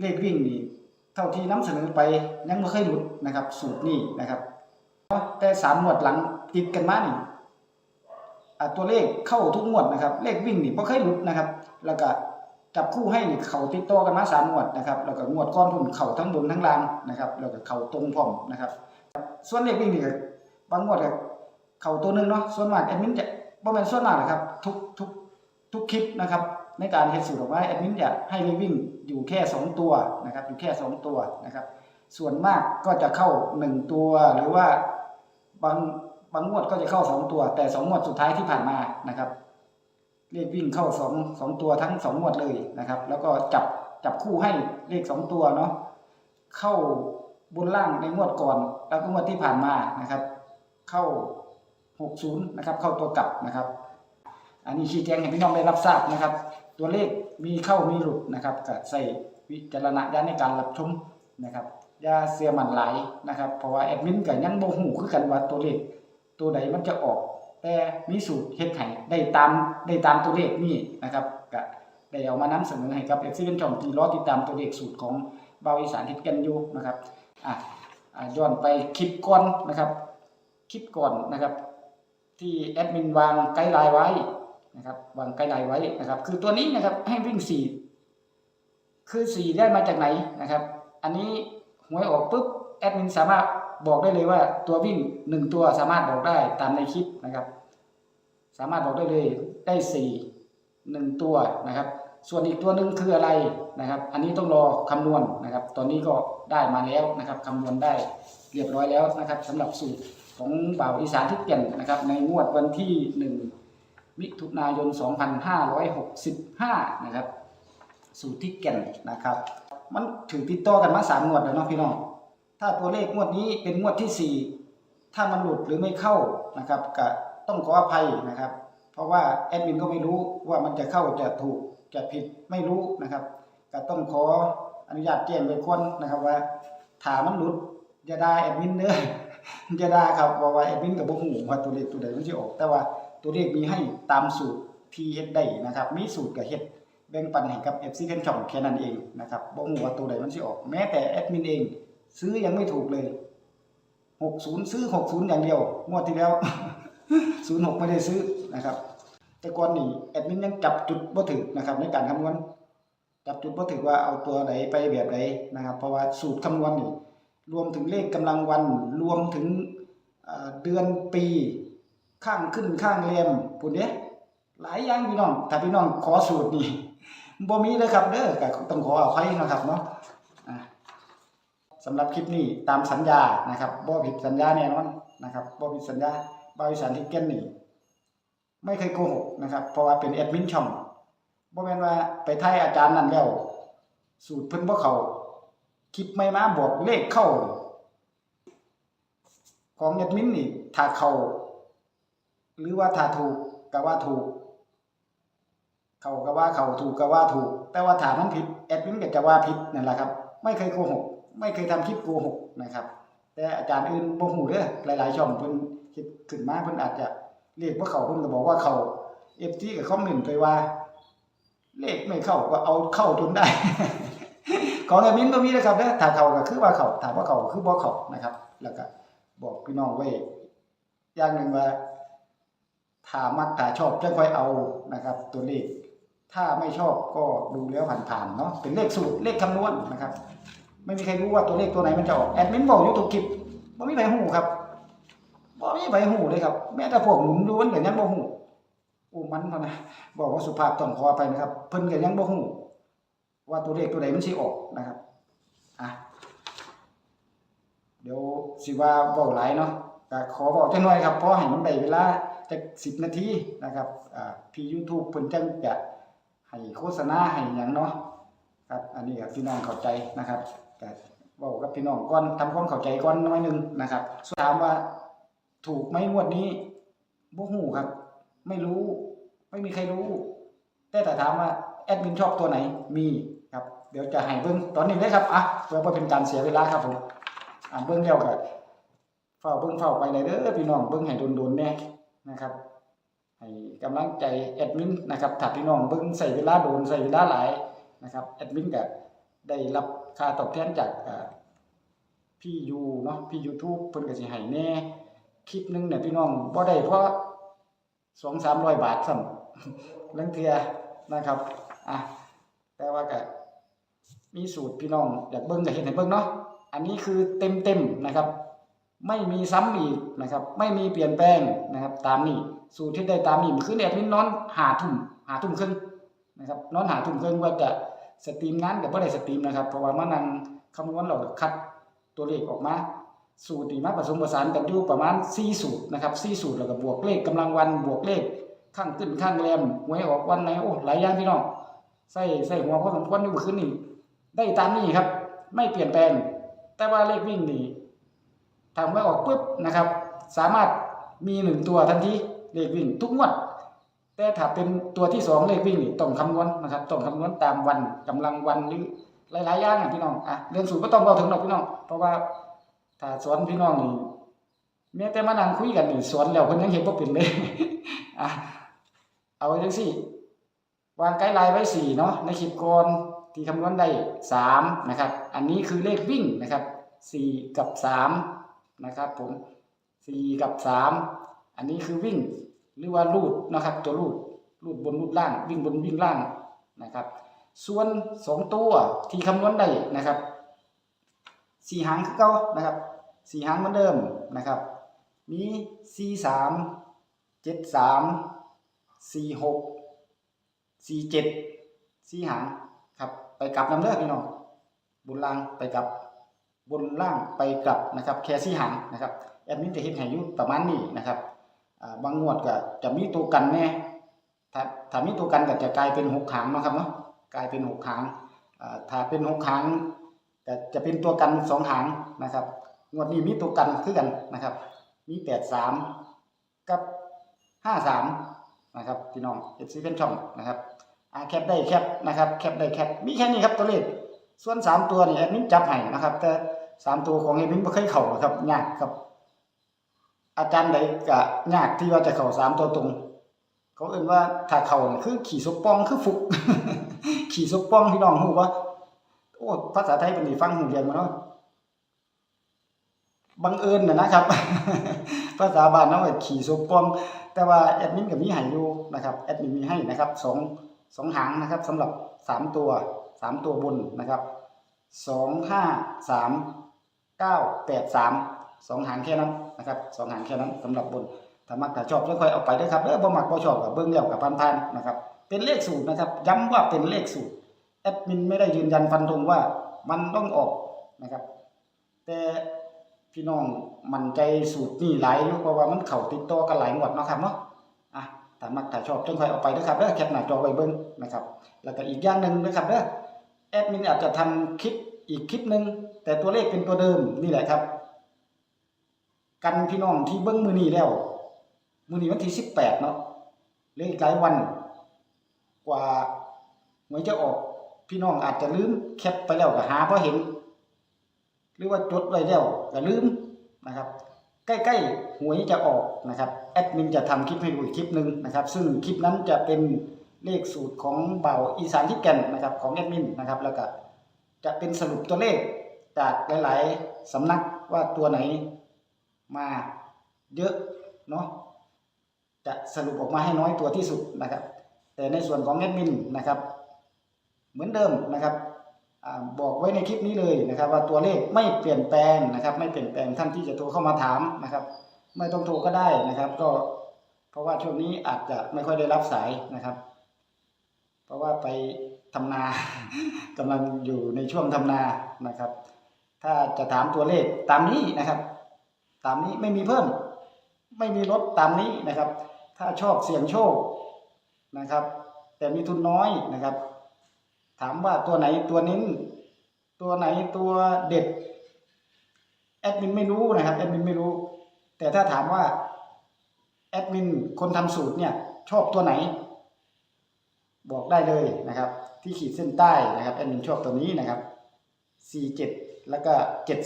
เลขวิ่งนี่เท่าที่นำเสนอไปยังไม่เคยหลุดนะครับ สูตรนี้นะครับ แต่สามหมวดหลังติดกันมานี่ตัวเลขเข้าทุกหมวดนะครับ เลขวิ่งนี่บ่เคยหลุดนะครับ แล้วก็จับคู่ให้นี่เขาติดต่อกันมาสามหมวดนะครับ แล้วก็งวดก้อนทุนเข่าทั้งบนทั้งล่างนะครับ แล้วก็เข่าตรงพร้อมนะครับ ส่วนเลขวิ่งนี่ก็บางงวดก็เข่าตัวหนึงเนาะส่วนมากแอดมินจะบ่แม่นส่วนมากนะครับ ทุกทุกทุกคลิปนะครับ ในการเฮ็ดสูตรออกมาแอดมินจะให้เลขวิ่งอยู่แค่สองตัวนะครับอยู่แค่สองตัวนะครับส่วนมากก็จะเข้าหนึ่งตัวหรือว่าบางบางงวดก็จะเข้าสองตัว แต่สองงวดสุดท้ายที่ผ่านมานะครับเลขวิ่งเข้าสองสองตัวทั้งสองงวดเลยนะครับ แล้วก็จับจับคู่ให้เลขสองตัวเนาะเข้าบนล่างในงวดก่อน แล้วก็งวดที่ผ่านมานะครับ เข้าหกศูนย์นะครับ เข้าตัวกลับนะครับ อันนี้ชี้แจงให้พี่น้องได้รับทราบนะครับ ตัวเลขมีเข้ามีหลุดนะครับก็ใส่วิจารณญาณในการรับชมนะครับอย่าเสียมันหลายนะครับ เพราะว่าแอดมินก็ยังบ่ฮู้คือกันว่าตัวเลข ตัวใดมันจะออก แต่มีสูตรเฮ็ดให้ได้ตามได้ตามตัวเลขนี่นะครับก็ได้เอามานำเสนอให้กับ FC เป็นช่องที่รอติดตามตัวเลขสูตรของเบาอีสานเฮ็ดกันอยู่นะครับอะอะย้อนไปคลิปก่อนนะครับคลิปก่อนนะครับ ที่แอดมินวางไกด์ไลน์ไว้ นะครับวางไกด์ไลน์ไว้นะครับ คือตัวนี้นะครับให้วิ่งสี่คือสี่ได้มาจากไหนนะครับ อันนี้หวยออกปุ๊บแอดมินสามารถบอกได้เลยว่าตัววิ่งหนึ่งตัวสามารถบอกได้ตามในคลิปนะครับ สามารถบอกได้เลยได้สี่หนึ่งตัวนะครับ ส่วนอีกตัวหนึ่งคืออะไรนะครับ อันนี้ต้องรอคำนวณนะครับ ตอนนี้ก็ได้มาแล้วนะครับคำนวณได้เรียบร้อยแล้วนะครับสำหรับสูตรของบ่าวอีสานที่เปลี่ยนนะครับ ในงวดวันที่หนึ่ง มิถุนายน 2565 นะครับ สูตรที่เก่นนะครับ มันถือติดต่อกันมาสามงวดแล้วเนาะพี่น้อง ถ้าตัวเลขงวดนี้เป็นงวดที่สี่ถ้ามันหลุดหรือไม่เข้านะครับก็ต้องขออภัยนะครับ เพราะว่าแอดมินก็ไม่รู้ว่ามันจะเข้าจะถูกจะผิดไม่รู้นะครับก็ต้องขออนุญาตแจ้งไว้คนนะครับว่าถามมันหลุดอย่าได้แอดมินเด้ออย่าได้ครับเพราะว่าแอดมินก็บ่ฮู้ว่าตัวเลขตัวใดมันสิออก แต่ว่า ตัวเลขมีให้ตามสูตรที่เฮ็ดได้นะครับ มีสูตรก็เฮ็ดแบ่งปันให้กับ FC เพิ่นช่องแค่นั้นเองนะครับบ่ฮู้ว่าตัวใดมันสิออก แม้แต่แอดมินเอง ซื้อยังไม่ถูกเลย60ซื้อ60อย่างเดียวงวดที่แล้ว06ไม่ได้ซื้อนะครับ แต่ก่อนนี่แอดมินยังจับจุดบ่ถึกนะครับในการคำนวณจับจุดบ่ถึกว่าเอาตัวใดไปแบบใดนะครับ เพราะว่าสูตรคำนวณนี่รวมถึงเลขกำลังวันรวมถึงเดือนปี ข้างขึ้นข้างแรมพุ่นเด้หลายอย่างพี่น้องถ้าพี่น้องขอสูตรนี่บ่มีเลยครับเด้อก็ต้องขออภัยนะครับเนาะสำหรับคลิปนี้ตามสัญญานะครับบ่ผิดสัญญาแน่นอนนะครับบ่ผิดสัญญาบริษัทที่เก้นนี่ไม่เคยโกหกนะครับ เพราะว่าเป็นแอดมินช่องบ่แม่นว่าไปไทยอาจารย์นั่นแล้ว สูตรเพิ่นบ่เขาคลิปไม่มาบอกเลขเข้า ของแอดมินนี่ถ้าเข้า หรือว่าถ้าถูกก็ว่าถูก เขาก็ว่าเขาถูกก็ว่าถูก แต่ว่าถามมันผิดแอดมินก็จะว่าผิดนั่นแหละครับ ไม่เคยโกหก ไม่เคยทำคลิปโกหกนะครับ แต่อาจารย์อื่นบ่ฮู้เด้อหลาย ๆ ช่องเพิ่นคิดขึ้นมาเพิ่นอาจจะเรียกว่าเขาเพิ่นก็บอกว่าเขา FT ก็คอมเมนต์ไปว่า เลขไม่เข้าก็เอาเข้าจนได้ ของแอดมินก็มีนะครับเด้อถ้าเขาก็คือว่าเขาถ้าบ่าเขาคือบ่เขานะครับ แล้วก็บอกพี่น้องไว้อย่างหนึ่งว่า ถ้ามักถ้าชอบจะค่อยเอานะครับ ตัวเลข ถ้าไม่ชอบก็ดูแล้วผ่านๆเนาะเป็นเลขสูตรเลขคำนวณนะครับ ไม่มีใครรู้ว่าตัวเลขตัวไหนมันจะออกแอดมินบอกอยู่ทุกคลิปบ่มีใครฮู้ครับบ่มีใครฮู้เลยครับ แม้แต่พวกหนุนดูมันก็ยังบ่ฮู้โอ้มันนะบอกว่าสุภาพต้องขออภัยนะครับ เพิ่นก็ยังบ่ฮู้ว่าตัวเลขตัวใดมันสิออกนะครับอะเดี๋ยวสิว่าเว้าหลายเนาะก็ขอบอกจังหน่อยครับเพราะให้มันได้เวลา จัก10นาทีนะครับอ่าพี่ YouTube เพิ่นจังจะให้โฆษณาให้หยังเนาะครับอันนี้ครับพี่น้องเข้าใจนะครับก็บอกกับพี่น้องก่อนทำความเข้าใจก่อนหน้อยนึงนะครับส่วนถามว่าถูกไหมงวดนี้บ่ฮู้ครับ ไม่รู้ ไม่มีใครรู้ แต่แต่ถามว่าแอดมินชอบตัวไหนมีครับ เดี๋ยวจะให้เบิ่งตอนนี้เลยครับอะเพื่อบ่เป็นการเสียเวลาครับผมอ่าเบิ่งแล้วก็เฝ้าเบิ่งเฝ้าไปเลยเด้อพี่น้องเบิ่งให้โดนๆแน่ นะครับให้กำลังใจแอดมินนะครับถ้าพี่น้องเบิ่งใส่เวลาโดนใส่เวลาหลายนะครับแอดมินก็ได้รับค่าตอบแทนจากพี่ยูเนาะพี่ YouTube เพิ่นก็สิให้แน่คลิปหนึงเนี่ยพี่น้องบ่ได้เพราะ2-300บาทซ้ำลังเทื่อนะครับอะแต่ว่าก็มีสูตรพี่น้องอยากเบิ่งก็เฮ็ดให้เบิ่งเนาะอันนี้คือเต็มๆนะครับ ไม่มีซ้ำอีกนะครับ ไม่มีเปลี่ยนแปลงนะครับ ตามนี้สูตรที่ได้ตามนี้คือแอดมินนอนหาทุ่มหาทุ่มครึ่งนะครับนอนหาทุ่มครึ่งว่าจะสตรีมงานกับบ่อได้สตรีมนะครับ เพราะว่ามานั่งคำนวณเราคัดตัวเลขออกมา สูตรนี่มาผสมผสานกันอยู่ประมาณ4สูตรนะครับ4สูตรแล้วก็บวกเลขกำลังวันบวกเลขข้างขึ้นข้างแรมหวยออกวันไหนโอ้หลายอย่างพี่น้องใส่ใส่หัวพอสมควรอยู่เมื่อคืนนี้ได้ตามนี้ครับ ไม่เปลี่ยนแปลง แต่ว่าเลขวิ่งนี่ ทำไว้ออกปุ๊บนะครับ สามารถมีหนึ่งตัวทันทีเลขวิ่งทุกงวด แต่ถ้าเป็นตัวที่สองเลขวิ่งนี่ต้องคำนวณนะครับต้องคำนวณตามวันกำลังวันหรือหลายๆอย่างอะพี่น้องอะเรื่องสูตรก็ต้องเราถึงหรอกพี่น้อง เพราะว่าถ้าสอนพี่น้องนี่แม้แต่มานั่งคุยกันนี่สอนแล้วเพิ่นยังเห็นบ่เป็นเลยอะเอาไว้จังซี่วางไกด์ไลน์ไว้สี่เนาะในคลิปก่อนที่คำนวณได้สามนะครับ อันนี้คือเลขวิ่งนะครับสี่กับสาม นะครับผมสี่กับสามอันนี้คือวิ่งหรือว่าลูดนะครับ ตัวลูดลูดบนลูดล่าง วิ่งบนวิ่งล่างนะครับ ส่วนสองตัวที่คำนวณได้นะครับสี่หางคือเก่านะครับสี่หางเหมือนเดิมนะครับ มีสี่สามเจ็ดสามสี่หกสี่เจ็ดสี่หางครับ ไปกลับนำเด้อพี่น้องบนล่างไปกลับ บนล่างไปกลับนะครับแค่สี่หางนะครับแอดมินจะเห็นให้อยู่ประมาณนี้นะครับบางงวดก็จะมีตัวกันแน่ถ้าถ้ามีตัวกันก็จะกลายเป็นหกหางนะครับเนาะกลายเป็นหกหางอ่าถ้าเป็นหกหางก็จะเป็นตัวกันสองหางนะครับงวดนี้มีตัวกันคือกันนะครับ มีแปดสามกับห้าสามนะครับพี่น้องเอฟซีเป็นช่องนะครับอาแคปได้แคปนะครับแคปได้แคปมีแค่นี้ครับตัวเลข ส่วนสามตัวนี่แอดมินจับให้นะครับ แต่สามตัวของแอดมินไม่เคยเข่ากครับยากครับ อาจารย์ใดก็ยากที่ว่าจะเข่าสามตัวตรง เขาเอ่นว่าถ้าเข่าคือขี่สปองคือฟุก ขี่สปองพี่น้องหูว่าโอ้ภาษาไทยเป็นนี่ฟังหูเรียนมาเนาะบังเอิญนะนะครับ ภาษาบ้านเนาะว่าขี่สปอง แต่ว่าแอดมินกับมีให้อยู่นะครับแอดมินมีให้นะครับสองสองหางนะครับสำหรับสามตัว สามตัวบนนะครับสองห้าสามเก้าแปดสามสองหางแค่นั้นนะครับสองหางแค่นั้นสำหรับบนถ้ามักถ้าชอบค่อยเอาไปเด้ครับเด้อบ่มักบ่ชอบกับเบิ่งแล้วกับพันๆนนะครับเป็นเลขสูตรนะครับ ย้ำว่าเป็นเลขสูตรแอดมินไม่ได้ยืนยันฟันธงว่ามันต้องออกนะครับ แต่พี่น้องมั่นใจสูตรนี่หลายอยู่เพราะว่ามันเข้าติดต่อกันหลายงวดเนาะครับเนาะอะถ้ามักถ้าชอบจงค่อยเอาไปเด้ครับเด้อแคปหน้าจอไว้เบิ่งนะครับ แล้วก็อีกอย่างหนึ่งนะครับเด้อ แอดมินอาจจะทำคลิปอีกคลิปหนึ่งแต่ตัวเลขเป็นตัวเดิมนี่แหละครับ กันพี่น้องที่เบิ้งมือนีแล้ว มือนีวันที่สิบแปดเนาะเลขหลายวัน กว่าหวยจะออก พี่น้องอาจจะลืมแคปไปแล้วก็หาเพราะเห็น หรือว่าจดไว้แล้วก็ลืมนะครับ ใกล้ๆหวยจะออกนะครับแอดมินจะทำคลิปให้ดูอีกคลิปหนึ่งนะครับ ซึ่งคลิปนั้นจะเป็น เลขสูตรของเบาอีสานที่แก่นนะครับของแอดมินนะครับ แล้วก็จะเป็นสรุปตัวเลขจากหลาย ๆสำนักว่าตัวไหนมาเยอะเนาะจะสรุปออกมาให้น้อยตัวที่สุดนะครับ แต่ในส่วนของแอดมินนะครับ เหมือนเดิมนะครับอบอกไว้ในคลิปนี้เลยนะครับ ว่าตัวเลขไม่เปลี่ยนแปลงนะครับ ไม่เปลี่ยนแปลงท่านที่จะโทรเข้ามาถามนะครับ ไม่ต้องโทรก็ได้นะครับ ก็เพราะว่าช่วงนี้อาจจะไม่ค่อยได้รับสายนะครับ เพราะว่าไปทำนา กำลังอยู่ในช่วงทำนานะครับ ถ้าจะถามตัวเลขตามนี้นะครับ ตามนี้ไม่มีเพิ่ม ไม่มีลดตามนี้นะครับ ถ้าชอบเสี่ยงโชคนะครับ แต่มีทุนน้อยนะครับ ถามว่าตัวไหนตัวนิ้น ตัวไหนตัวเด็ดแอดมินไม่รู้นะครับแอดมินไม่รู้ แต่ถ้าถามว่าแอดมินคนทำสูตรเนี่ยชอบตัวไหน บอกได้เลยนะครับ ที่ขีดเส้นใต้นะครับแอดมินชอบตัวนี้นะครับ 47 แล้วก็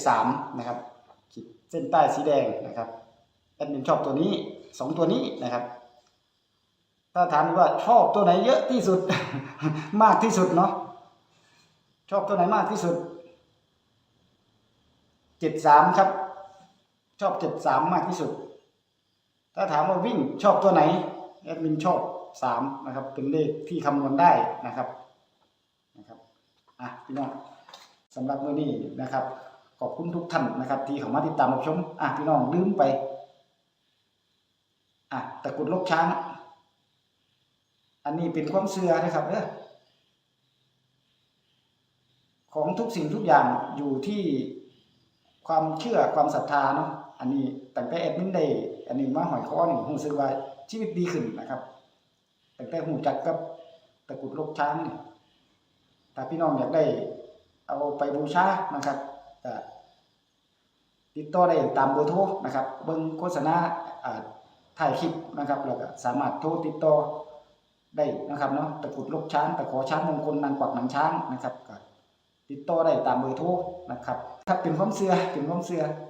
73 นะครับ ขีดเส้นใต้สีแดงนะครับแอดมินชอบตัวนี้สองตัวนี้นะครับ ถ้าถามว่าชอบตัวไหนเยอะที่สุด มากที่สุดเนาะชอบตัวไหนมากที่สุดเจ็ดสามครับ ชอบเจ็ดสามมากที่สุด ถ้าถามว่าวิ่งชอบตัวไหนแอดมินชอบ สามนะครับ เป็นเลขที่คำนวณได้นะครับนะครับอะพี่น้องสำหรับมื้อนี้นะครับ ขอบคุณทุกท่านนะครับ ที่เข้ามาติดตามรับชมอะพี่น้องลืมไปอะตะกุดลกช้าง อันนี้เป็นความเชื่อนะครับเด้อของทุกสิ่งทุกอย่างอยู่ที่ความเชื่อความศรัทธาเนาะอันนี้แตั้งแต่แอดมินได้อันนี้มาหอยคอนี่รู้สึกว่าชีวิตดีขึ้นนะครับ ตั้งแต่หูจักกับตะกุดลกช้างนี่ถ้าพี่น้องอยากได้ เอาไปบูชานะครับก็ติดต่อได้ตามเบอร์โทรนะครับ เบิ่งโฆษณาถ่ายคลิปนะครับแล้วก็สามารถโทรติดต่อได้นะครับเนาะตะกุดลกช้างตะขอช้างมงคลนางกวักหนังช้างนะครับก็ติดต่อได้ตามเบอร์โทรนะครับ ถ้าเป็นความเชื่อเป็นความเชื่อ